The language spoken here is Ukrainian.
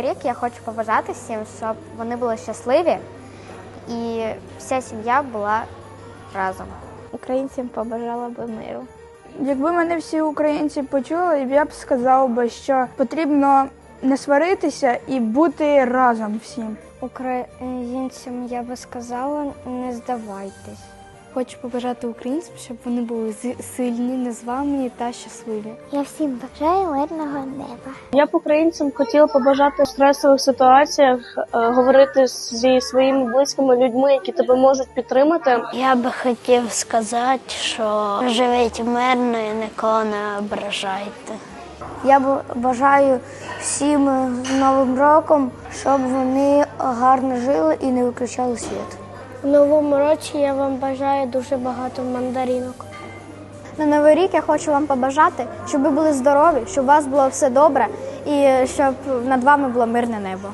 новий рік я хочу побажати всім, щоб вони були щасливі і вся сім'я була разом. Українцям побажала би миру. Якби мене всі українці почули, я б сказав би, що потрібно не сваритися і бути разом всім. Українцям я би сказала, не здавайтесь. Хочу побажати українцям, щоб вони були сильні, незламні та щасливі. Я всім бажаю мирного неба. Я б українцям хотіла побажати в стресових ситуаціях е, говорити зі своїми близькими людьми, які тебе можуть підтримати. Я би хотів сказати, що живіть мирно і нікого не ображайте. Я б бажаю всім з Новим роком, щоб вони гарно жили і не виключали світ. У новому році я вам бажаю дуже багато мандаринок. На новий рік я хочу вам побажати, щоб ви були здорові, щоб у вас було все добре і щоб над вами було мирне небо.